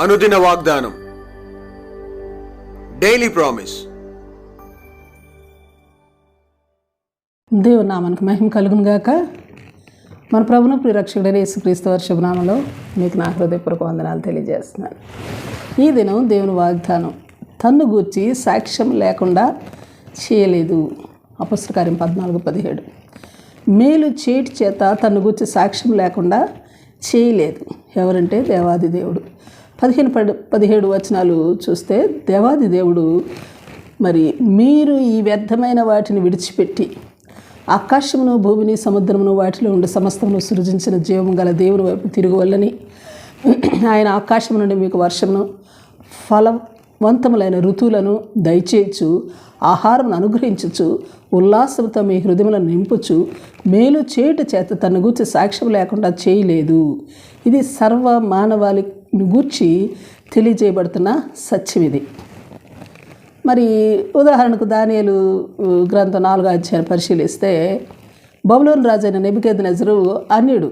అనుదిన వాగ్దానం. Daily promise దేవుని నామానికి మహిమ కలుగును గాక. మన ప్రభును ప్రిరక్షకుడైన యేసుక్రీస్తు వారి శుభనామంలో మీకు నా హృదయపూర్వక వందనాలు తెలియజేస్తున్నాను. ఈ దినం దేవుని వాగ్దానం తన్ను గూర్చి సాక్ష్యం లేకుండా చేయలేదు. అపుస్తకార్యం పద్నాలుగు పదిహేడు. మేలు చేటి చేత తన్ను గూర్చి సాక్ష్యం లేకుండా చేయలేదు. ఎవరంటే దేవాది దేవుడు. పదిహేను పది పదిహేడు వచనాలు చూస్తే దేవాది దేవుడు మరి మీరు ఈ వ్యర్థమైన వాటిని విడిచిపెట్టి ఆకాశమును భూమిని సముద్రమును వాటిలో ఉండే సమస్తమును సృజించిన జీవము గల దేవుని వైపు తిరగవల్లని ఆయన ఆకాశం నుండి మీకు వర్షమును ఫలవంతములైన ఋతువులను దయచేయచ్చు ఆహారమును అనుగ్రహించచ్చు ఉల్లాసంతో మీ హృదయములను నింపుచు మేలు చేయుట చేత తన గూర్చి సాక్ష్యం లేకుండా చేయలేదు. ఇది సర్వ మానవాళి గూర్చి తెలియజేయబడుతున్న సత్యం ఇది. మరి ఉదాహరణకు దానియలు గ్రంథం నాలుగో అధ్యాయం పరిశీలిస్తే బబులోని రాజైన నెబికేద్ నజరు అన్యుడు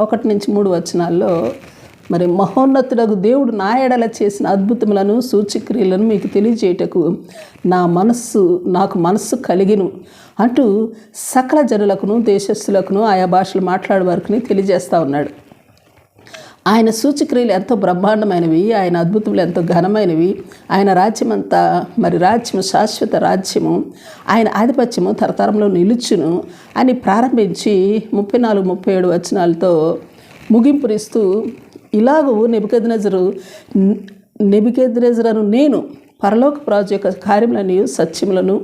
ఒకటి నుంచి మూడు వచనాల్లో మరి మహోన్నతుడకు దేవుడు నా ఎడల చేసిన అద్భుతములను సూచక్రియలను మీకు తెలియజేయటకు నా మనస్సు నాకు మనస్సు కలిగిను అంటూ సకల జనులకును దేశస్థులకును ఆయా భాషలు మాట్లాడే వారికి తెలియజేస్తూ ఉన్నాడు. ఆయన సూచక్రియలు ఎంతో బ్రహ్మాండమైనవి ఆయన అద్భుతములు ఎంతో ఘనమైనవి. ఆయన రాజ్యం అంతా మరి రాజ్యము శాశ్వత రాజ్యము ఆయన ఆధిపత్యము తరతరంలో నిలుచును అని ప్రారంభించి ముప్పై నాలుగు ముప్పై ఏడు వచనాలతో ముగింపునిస్తూ ఇలాగూ నెబికెద్నెజరు నెబికెద్నెజరను నేను పరలోక రాజు యొక్క కార్యములని సత్యములను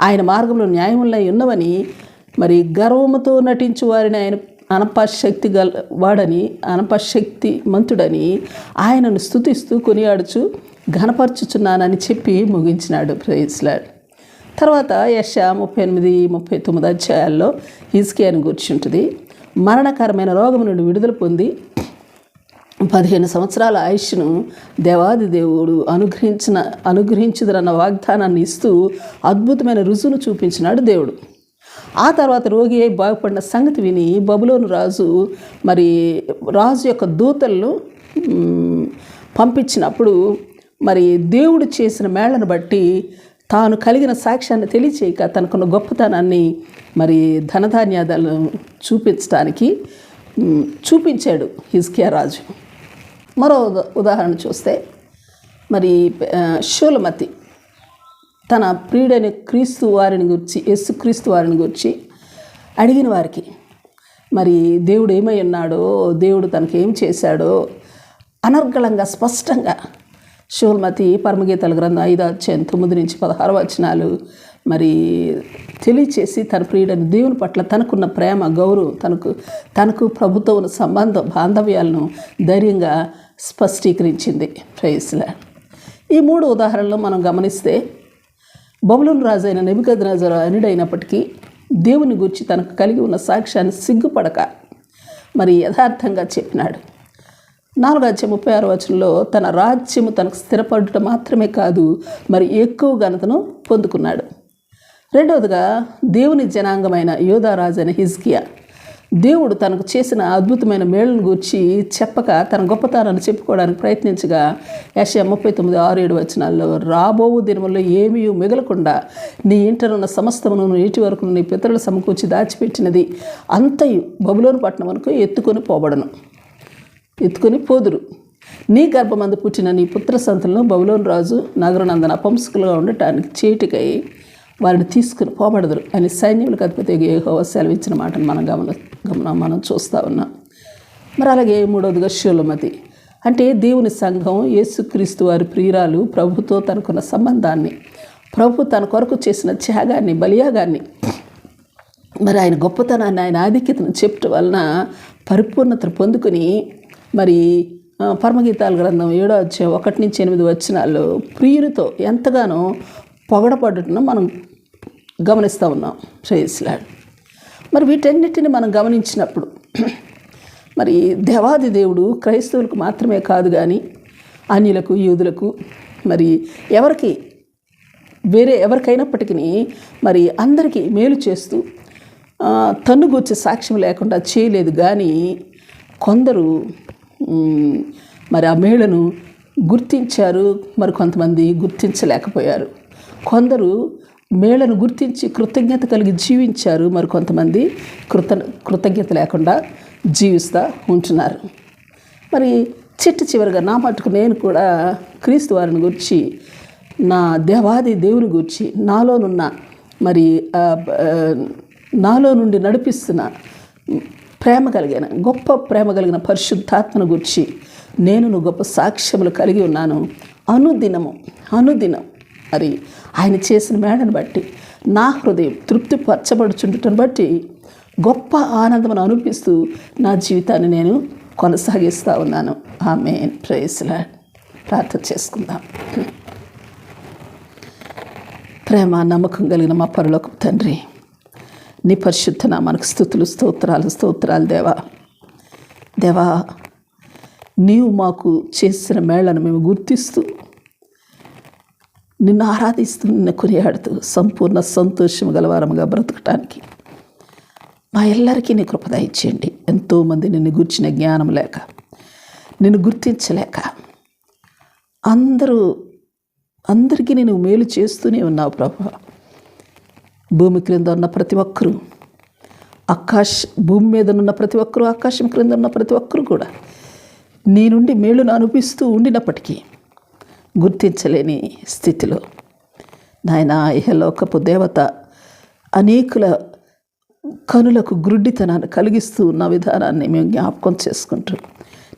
ఆయన మార్గంలో న్యాయములై ఉన్నవని మరి గర్వముతో నటించు వారిని ఆయన అనపశక్తి గల వాడని అనపశక్తి మంతుడని ఆయనను స్తుతిస్తూ కొనియాడుచు ఘనపరచుచున్నానని చెప్పి ముగించినాడు. ప్రేస్లాడ్ తర్వాత యశ ముప్పై ఎనిమిది ముప్పై తొమ్మిది అధ్యాయాల్లో హిజ్కియాని ఉంటుంది. మరణకరమైన రోగం నుండి విడుదల పొంది పదిహేను సంవత్సరాల ఆయుష్ను దేవాది దేవుడు అనుగ్రహించిన అనుగ్రహించుదరన్న వాగ్దానాన్ని ఇస్తూ అద్భుతమైన రుజువును చూపించినాడు దేవుడు. ఆ తర్వాత రోగి అయి బాగుపడిన సంగతి విని బబులోను రాజు మరి రాజు యొక్క దూతలను పంపించినప్పుడు మరి దేవుడు చేసిన మేళను బట్టి తాను కలిగిన సాక్ష్యాన్ని తెలియచేయక తనకున్న గొప్పతనాన్ని మరి ధనధాన్యాదాలను చూపించడానికి చూపించాడు హిజ్కియా రాజు. మరో ఉదా- ఉదాహరణ చూస్తే మరి ఆ, షూలమతి. తన ప్రియుడైన క్రీస్తు వారిని గురించి యేసు క్రీస్తు వారిని గురించి అడిగిన వారికి మరి దేవుడు ఏమై ఉన్నాడో దేవుడు తనకి ఏం చేశాడో అనర్గళంగా స్పష్టంగా శివల్మతి పరమగీతల గ్రంథం ఐదు అధ్యాయం తొమ్మిది నుంచి పదహారు వచనాలు మరి తెలియచేసి తన ప్రియుడైన దేవుని పట్ల తనకున్న ప్రేమ గౌరవం తనకు తనకు ప్రభుత్వం ఉన్న సంబంధం బాంధవ్యాలను ధైర్యంగా స్పష్టీకరించింది. ప్రైస్లా ఈ మూడు ఉదాహరణలు మనం గమనిస్తే బబులోని రాజైన నెబికద్రాజు అనుడైనప్పటికీ దేవుని గురించి తనకు కలిగి ఉన్న సాక్ష్యాన్ని సిగ్గుపడక మరి యథార్థంగా చెప్పినాడు. నాలుగు అధ్యాయం ముప్పై ఆరు వచనంలో తన రాజ్యము తనకు స్థిరపడటం మాత్రమే కాదు మరి ఎక్కువ ఘనతను పొందుకున్నాడు. రెండవదిగా దేవుని జనాంగమైన యోధారాజైన హిజ్కియా దేవుడు తనకు చేసిన అద్భుతమైన మేళ్ళను గూర్చి చెప్పక తన గొప్పతనాన్ని చెప్పుకోవడానికి ప్రయత్నించగా యాషయా ముప్పై తొమ్మిది ఆరు ఏడు వచనాల్లో రాబోవు దినముల్లో ఏమీ మిగలకుండా నీ ఇంటనున్న సమస్తమును నీటి వరకు నీ పితరుల సమకూర్చి దాచిపెట్టినది అంతయు బబులోను పట్టణమునకు ఎత్తుకొని పోబడను. ఎత్తుకొని పోదురు. నీ గర్భమందు పుట్టిన నీ పుత్ర సంతలను బబులోని రాజు నగరనందన అపంసకులుగా ఉండటానికి చీటికై వారిని తీసుకుని పోబడదురు. అని సైన్యములకు అధిపతి ఏహోవ సెలవిచ్చిన మాటను మనం గమన గమనం మనం చూస్తూ ఉన్నాం. మరి అలాగే మూడవదిగా శూలమతి అంటే దేవుని సంఘం యేసుక్రీస్తు వారి ప్రియురాలు ప్రభుతో తనకున్న సంబంధాన్ని ప్రభు తన కొరకు చేసిన త్యాగాన్ని బలియాగాన్ని మరి ఆయన గొప్పతనాన్ని ఆయన ఆధిక్యతను చెప్పటం వలన పరిపూర్ణతను పొందుకుని మరి పరమగీతాల గ్రంథం ఏడో అధ్యాయం ఒకటి నుంచి ఎనిమిది వచ్చినాల్లో ప్రియునితో ఎంతగానో పొగడపడటం మనం గమనిస్తూ ఉన్నాం. శ్రేయస్లాడ్ మరి వీటన్నిటిని మనం గమనించినప్పుడు మరి దేవాది దేవుడు క్రైస్తవులకు మాత్రమే కాదు కానీ అన్యులకు యూదులకు మరి ఎవరికి వేరే ఎవరికైనప్పటికీ మరి అందరికీ మేలు చేస్తూ తన్ను గూర్చి సాక్ష్యం లేకుండా చేయలేదు కానీ కొందరు మరి ఆ మేళను గుర్తించారు మరి కొంతమంది గుర్తించలేకపోయారు. కొందరు మేళను గుర్తించి కృతజ్ఞత కలిగి జీవించారు మరి కొంతమంది కృత కృతజ్ఞత లేకుండా జీవిస్తూ ఉంటున్నారు. మరి చిట్ట చివరిగా నా మటుకు నేను కూడా క్రీస్తు వారిని గురించి నా దేవాది దేవుని గురించి నాలోనున్న మరి నాలో నుండి నడిపిస్తున్న ప్రేమ కలిగిన గొప్ప ప్రేమ కలిగిన పరిశుద్ధాత్మను గురించి నేను గొప్ప సాక్ష్యములు కలిగి ఉన్నాను. అనుదినము అనుదినం మరి ఆయన చేసిన మేడను బట్టి నా హృదయం తృప్తి పరచబడుచుండటను బట్టి గొప్ప ఆనందం అనిపిస్తూ నా జీవితాన్ని నేను కొనసాగిస్తూ ఉన్నాను. ఆమె ప్రేయస్లా ప్రార్థన చేసుకుందాం. ప్రేమ నమ్మకం కలిగిన మా పరలోక తండ్రి నీ పరిశుద్ధన మనకు స్థుతులు స్తోత్రాలు స్తోత్రాలు దేవా. దేవా నీవు మాకు చేసిన మేళను మేము గుర్తిస్తూ నిన్ను ఆరాధిస్తున్న నిన్ను కొనియాడుతూ సంపూర్ణ సంతోషం గలవారముగా బ్రతకటానికి మా ఎల్లరికీ నీ కృప ఇచ్చేయండి ఎంతోమంది నిన్ను గుర్చిన జ్ఞానం లేక నిన్ను గుర్తించలేక అందరూ అందరికీ నేను మేలు చేస్తూనే ఉన్నావు ప్రభు. భూమి క్రింద ఉన్న ప్రతి ఒక్కరూ ఆకాశ భూమి మీద ఉన్న ప్రతి ఒక్కరూ ఆకాశం క్రింద ఉన్న ప్రతి ఒక్కరూ కూడా నేనుండి మేలును అనిపిస్తూ ఉండినప్పటికీ గుర్తించలేని స్థితిలో. నాయన ఇహలోకపు దేవత అనేకుల కనులకు గ్రుడ్డితనాన్ని కలిగిస్తూ ఉన్న విధానాన్ని మేము జ్ఞాపకం చేసుకుంటూ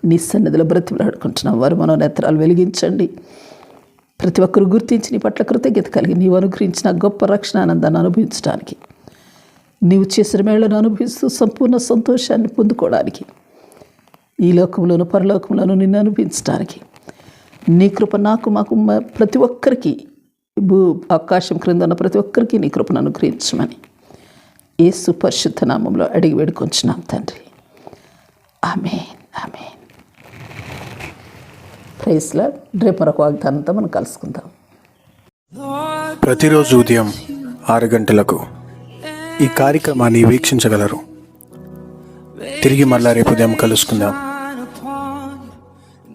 నీ సన్నిధిలో బ్రతిమలాడుకుంటున్నాం. వారు మనోనేత్రాలు వెలిగించండి. ప్రతి ఒక్కరు గుర్తించి నీ పట్ల కృతజ్ఞత కలిగి నీవు అనుగ్రహించిన గొప్ప రక్షణ ఆనందాన్ని అనుభవించడానికి నీవు చేసిన మేళ్ళను అనుభవిస్తూ సంపూర్ణ సంతోషాన్ని పొందుకోవడానికి ఈ లోకంలోను పరలోకంలోను నిన్ను అనుభవించడానికి నీ కృప నాకు మాకు ప్రతి ఒక్కరికి భూ ఆకాశం క్రింద ఉన్న ప్రతి ఒక్కరికి నీ కృపను అనుగ్రహించమని ఏ పరిశుద్ధ నామంలో అడిగి వేడుకొంచున్నాం తండ్రి. ఆమె ఆమె ప్రైస్లో రేపు మరొక వాగ్దానంతో మనం కలుసుకుందాం. ప్రతిరోజు ఉదయం ఆరు గంటలకు ఈ కార్యక్రమాన్ని వీక్షించగలరు. తిరిగి మళ్ళా రేపు ఉదయం కలుసుకుందాం.